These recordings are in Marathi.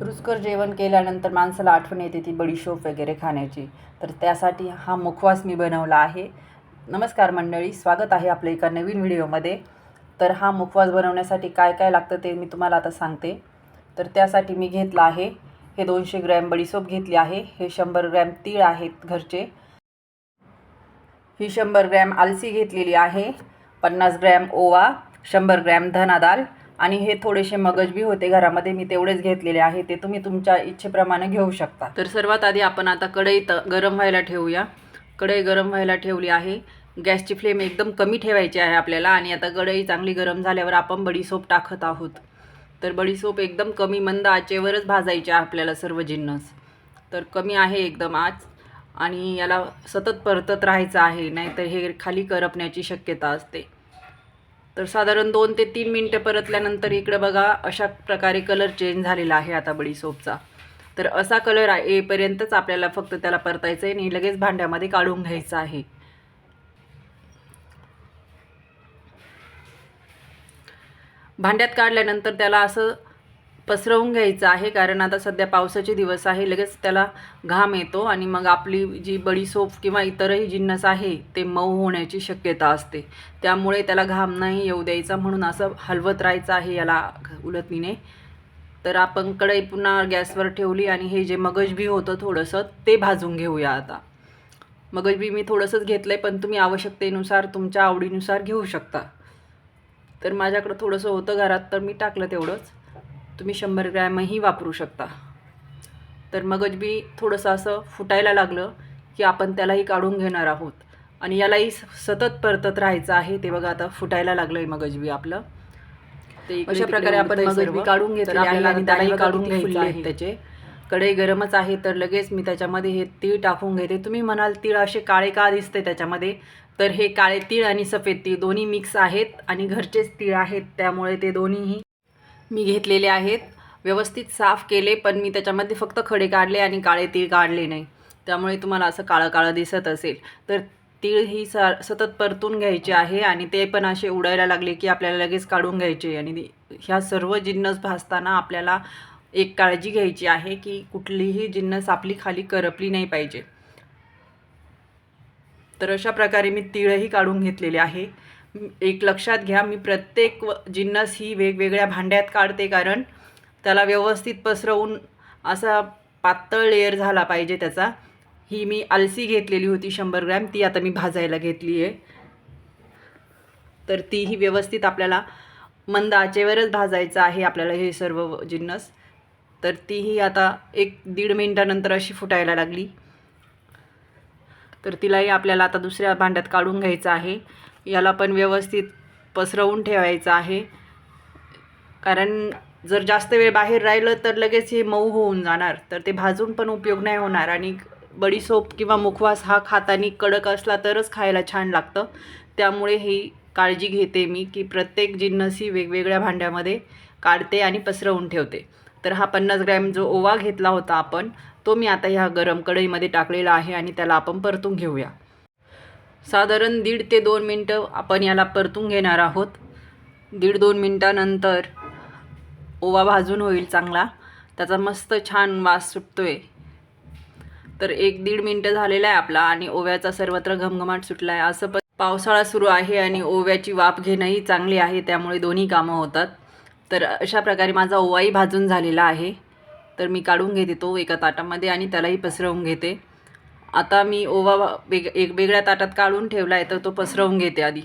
रुचकर जेवण केल्यानंतर माणसाला आठवण येते ती बडीशोप वगैरे खाण्याची. तर त्यासाठी हा मुखवास मी बनवला आहे. नमस्कार मंडळी स्वागत आहे आपल्या एका नवीन व्हिडिओमध्ये. तर हा मुखवास बनवण्यासाठी काय काय लागतं ते मी तुम्हाला आता सांगते. तर त्यासाठी मी घेतलं आहे हे दोनशे ग्रॅम बडीसोप घेतली आहे. हे शंभर ग्रॅम तीळ आहेत घरचे. ही शंभर ग्रॅम आलसी घेतलेली आहे. पन्नास ग्रॅम ओवा शंभर ग्रॅम धनादाल आणि हे थोडेसे मगज बी होते घरामध्ये मी तेवढेच घेतलेले आहे ते तुम्ही तुमच्या इच्छेप्रमाणे घेऊ शकता. तर सर्वात आधी आपण आता कढई गरम व्हायला ठेवूया. कढई गरम व्हायला ठेवली आहे. गॅसची फ्लेम एकदम कमी ठेवायची आहे आपल्याला आणि आता कढई चांगली गरम झाल्यावर आपण बडीसोप टाकत आहोत. तर बडीसोप एकदम कमी मंद आचेवरच भाजायची आहे आपल्याला सर्व जिन्नस तर कमी आहे एकदम आज आणि याला सतत परतत राहायचं आहे नाहीतर हे खाली करपण्याची शक्यता असते. तर साधारण दोन ते तीन मिनटं परतल्यानंतर इकडं बघा अशा प्रकारे कलर चेंज झालेला आहे आता बडीसोपचा तर असा कलर येईपर्यंतच आपल्याला फक्त त्याला परतायचं आहे आणि लगेच भांड्यामध्ये काढून घ्यायचं आहे. भांड्यात काढल्यानंतर त्याला असं पसरवून घ्यायचं आहे कारण आता सध्या पावसाचे दिवस आहे लगेच त्याला घाम येतो आणि मग आपली जी बडीसोप किंवा इतरही जिन्नस आहे ते मऊ होण्याची शक्यता असते. त्यामुळे त्याला घाम नाही येऊ द्यायचा म्हणून असं हलवत राहायचं आहे याला उलटणीने तर आपण कढई पुन्हा गॅसवर ठेवली आणि हे जे मगजबी होतं थोडंसं ते भाजून घेऊया आता. मगजबी मी थोडंसंच घेतलं आहे पण तुम्ही आवश्यकतेनुसार तुमच्या आवडीनुसार घेऊ शकता. तर माझ्याकडं थोडंसं होतं घरात तर मी टाकलं तेवढंच. तुम्ही शंभर ग्रॅमही वापरू शकता. तर मगज बी थोडंसं असं फुटायला लागलं की आपण त्यालाही काढून घेणार आहोत. आणि यालाही सतत परतत राहायचं आहे ते बघा आता फुटायला लागलं आहे मगज बी आपलं. ते अशा प्रकारे आपण मगज बी काढून घेतले आहे आणि त्यालाही काढून घ्यायचं आहे त्याचे. कढई गरमच आहे तर लगेच मी त्याच्यामध्ये हे तीळ टाकून घेते. तुम्ही म्हणाल तीळ असे काळे का दिसते त्याच्यामध्ये? तर हे काळे तीळ आणि सफेद तीळ दोन्ही मिक्स आहेत आणि घरचेच तीळ आहेत त्यामुळे ते दोन्हीही मी घेतलेले आहेत. व्यवस्थित साफ केले पण मी त्याच्यामध्ये फक्त खडे काढले आणि काळे तीळ काढले नाही. त्यामुळे तुम्हाला असं काळं काळं दिसत असेल. तर तीळ ही सा सतत परतून घ्यायची आहे आणि ते पण असे उडायला लागले की आपल्याला लगेच काढून घ्यायचे आणि ह्या सर्व जिन्नस भासताना आपल्याला एक काळजी घ्यायची आहे की कुठलीही जिन्नस आपली खाली करपली नाही पाहिजे. तर अशा प्रकारे मी तीळही काढून घेतलेले आहे. एक लक्षात घ्या मी प्रत्येक जिन्नस ही वेगवेगळ्या भांड्यात काढते कारण त्याला व्यवस्थित पसरवून असा पातळ लेअर झाला पाहिजे त्याचा. ही मी आलसी घेतलेली होती शंभर ग्रॅम ती आता मी भाजायला घेतली आहे. तर तीही व्यवस्थित आपल्याला मंद आचेवरच भाजायचं आहे आपल्याला हे सर्व जिन्नस. तर तीही आता एक दीड मिनटानंतर अशी फुटायला लागली. तर तिलाही आपल्याला आता दुसऱ्या भांड्यात काढून घ्यायचं आहे. याला पण व्यवस्थित पसरवून ठेवायचं आहे. कारण जर जास्त वेळ बाहेर राहिलं तर लगेच हे मऊ होऊन जाणार. तर ते भाजून पण उपयोग नाही होणार. आणि बडीसोप किंवा मुखवास हा खातानी कडक असला तरच खायला छान लागतं. त्यामुळे ही काळजी घेते मी की प्रत्येक जिन्नसी ही वेगवेगळ्या भांड्यामध्ये काढते आणि पसरवून ठेवते. तर हा पन्नास ग्रॅम जो ओवा घेतला होता आपण तो मी आता ह्या गरम कढईमध्ये टाकलेला आहे आणि त्याला आपण परतून घेऊया. साधारण दीड ते दोन मिनटं आपण याला परतून घेणार आहोत. दीड दोन मिनटानंतर ओवा भाजून होईल चांगला. त्याचा मस्त छान वास सुटतो आहे तर एक दीड मिनटं झालेला आहे आपला आणि ओव्याचा सर्वत्र घमघमाट सुटला आहे असं पण पावसाळा सुरू आहे आणि ओव्याची वाफ घेणंही चांगली आहे त्यामुळे दोन्ही कामं होतात. तर अशा प्रकारे माझा ओवाही भाजून झालेला आहे. तर मी काढून घेते तो एका ताटामध्ये आणि त्यालाही पसरवून घेते. आता मी ओवा वेग एक वेगळ्या ताटात काढून ठेवला आहे तर तो पसरवून घेते आधी.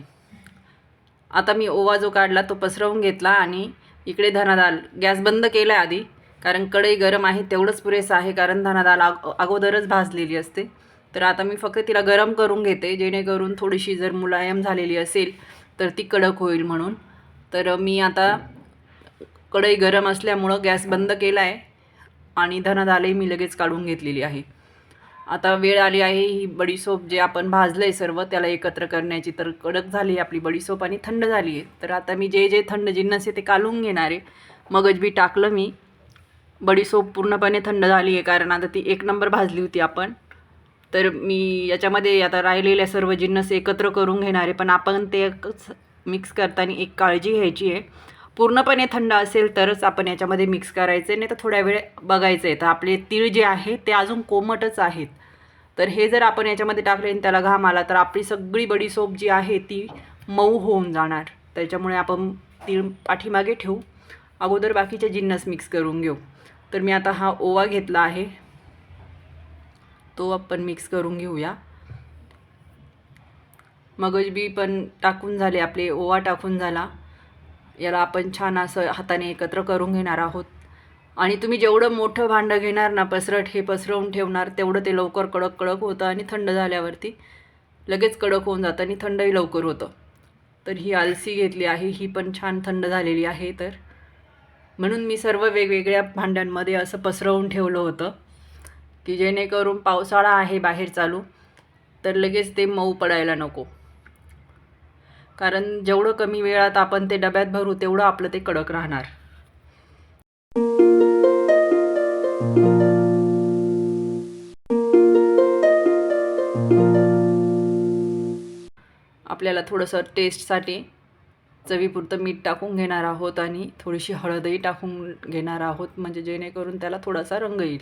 आता मी ओवा जो काढला तो पसरवून घेतला आणि इकडे धनादाल गॅस बंद केला आहे आधी कारण कढई गरम आहे तेवढंच पुरेसं आहे कारण धनादाल आग अगोदरच भाजलेली असते. तर आता मी फक्त तिला गरम करून घेते जेणेकरून थोडीशी जर मुलायम झालेली असेल तर ती कडक होईल म्हणून. तर मी आता कढई गरम असल्यामुळं गॅस बंद केला आहे आणि धनादालही मी लगेच काढून घेतलेली आहे. आता वेळ आली आहे ही बडीसोप जे आपण भाजलं आहे सर्व त्याला एकत्र करण्याची तर कडक झाली आहे आपली बडीसोप आणि थंड झाली आहे. तर आता मी जे जे थंड जिन्नस आहे ते कालून घेणार आहे. मगज बी टाकलं मी. बडीसोप पूर्णपणे थंड झाली आहे कारण आता ती एक नंबर भाजली होती आपण. तर मी याच्यामध्ये आता राहिलेल्या सर्व जिन्नस एकत्र करून घेणार आहे पण आपण ते मिक्स करताना एक काळजी घ्यायची आहे. पूर्णपणे थंड असेल तरच आपण याच्यामध्ये मिक्स करायचे नाही तर थोड्या वेळ बघायचं. आहे तर आपले तीळ जे आहे ते अजून कोमटच आहेत. तर हे जर आपण याच्यामध्ये टाकले आणि त्याला घाम आला तर आपली सगळी बडी सोप जी आहे ती मऊ होऊन जाणार. त्याच्यामुळे आपण तीळ पाठीमागे ठेवू. अगोदर बाकीचे जिन्नस मिक्स करून घेऊ. तर मी आता हा ओवा घेतला आहे. तो आपण मिक्स करून घेऊया. मगजबी पण टाकून झाले आपले ओवा टाकून झाला. याला आपण छान असं हाताने एकत्र करून घेणार आहोत. आणि तुम्ही जेवढं मोठं भांडं घेणार ना पसरट हे पसरवून ठेवणार तेवढं ते लवकर कडक कडक होतं आणि थंड झाल्यावरती लगेच कडक होऊन जातं आणि थंडही लवकर होतं. तर ही आलसी घेतली आहे ही पण छान थंड झालेली आहे तर. म्हणून मी सर्व वेगवेगळ्या भांड्यांमध्ये असं पसरवून ठेवलं होतं की जेणेकरून पावसाळा आहे बाहेर चालू तर लगेच ते मऊ पडायला नको. कारण जेवढं कमी वेळात आपण ते डब्यात भरू तेवढं आपलं ते कडक राहणार. आपल्याला थोडंसं टेस्टसाठी चवीपुरतं मीठ टाकून घेणार आहोत आणि थोडीशी हळदही टाकून घेणार आहोत म्हणजे जेणेकरून त्याला थोडासा रंग येईल.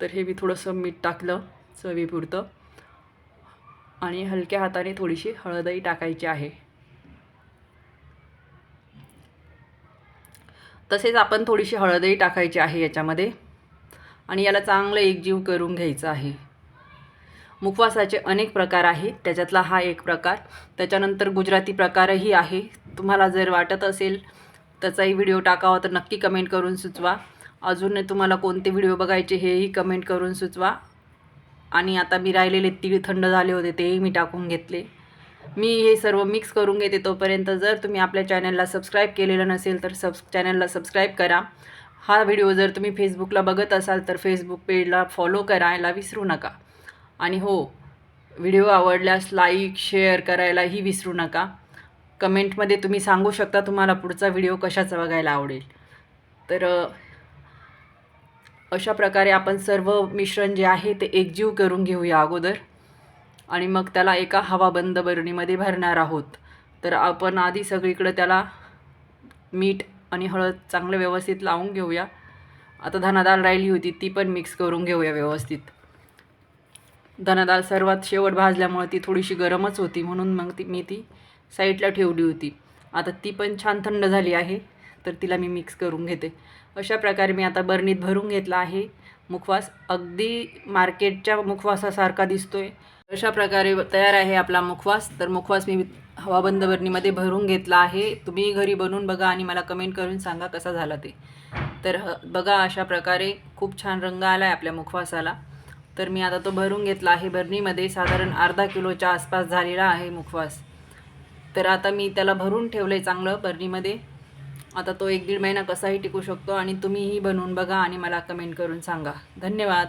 तर हे मी थोडंसं मीठ टाकलं चवीपुरतं. आणि हलक्या हाताने थोडीशी हळदही टाकायची आहे. तसेच आपण थोडीशी हळदही टाकायची आहे याच्यामध्ये. आणि याला चांगलं एकजीव करून घ्यायचं आहे. मुखवासाचे अनेक प्रकार आहेत. त्याच्यातला हा एक प्रकार. त्याच्यानंतर गुजराती प्रकारही आहे. तुम्हाला जर वाटत असेल त्याचाही व्हिडिओ टाकावा तर नक्की कमेंट करून सुचवा. अजून तुम्हाला कोणते व्हिडिओ बघायचे हेही कमेंट करून सुचवा. आणि आता मी राहिलेले तीळ थंड झाले होते तेही मी टाकून घेतले. मी हे सर्व मिक्स करून घेते तोपर्यंत जर तुम्ही आपल्या चॅनलला सबस्क्राईब केलेलं नसेल तर सब चॅनलला सबस्क्राईब करा. हा व्हिडिओ जर तुम्ही फेसबुकला बघत असाल तर फेसबुक पेजला फॉलो करायला विसरू नका. आणि हो व्हिडिओ आवडल्यास लाईक शेअर करायलाही विसरू नका. कमेंटमध्ये तुम्ही सांगू शकता तुम्हाला पुढचा व्हिडिओ कशाचा बघायला आवडेल. तर अशा प्रकारे आपण सर्व मिश्रण जे आहे ते एकजीव करून घेऊया अगोदर. आणि मग त्याला एका हवाबंद बरणीमध्ये भरणार आहोत. तर आपण आधी सगळीकडं त्याला मीठ आणि हळद चांगलं व्यवस्थित लावून घेऊया. आता धनादाल राहिली होती ती पण मिक्स करून घेऊया व्यवस्थित. धनादाल सर्वात शेवट भाजल्यामुळे ती थोडीशी गरमच होती म्हणून मग ती मी ती साईडला ठेवली होती. आता ती पण छान थंड झाली आहे तर तिला मी मिक्स करून घेते. अशा प्रकारे मी आता बरणीत भरून घेतला आहे. मुखवास अगदी मार्केटच्या मुखवासासारखा दिसतो आहे अशा प्रकारे तयार आहे आपला मुखवास. तर मुखवास मी हवाबंद बरणीमध्ये भरून घेतला आहे. तुम्ही घरी बनवून बघा आणि मला कमेंट करून सांगा कसा झाला ते. तर ह- बघा अशा प्रकारे खूप छान रंग आला आहे आपल्या मुखवासाला. तर मी आता तो भरून घेतला आहे बरणीमध्ये. साधारण अर्धा किलोच्या आसपास झालेला आहे मुखवास. तर आता मी त्याला भरून ठेवलं आहे चांगलं बरणीमध्ये. आता तो एक दीड महिना कसाही टिकू शकतो आणि तुम्हीही बनवून बघा आणि मला कमेंट करून सांगा. धन्यवाद.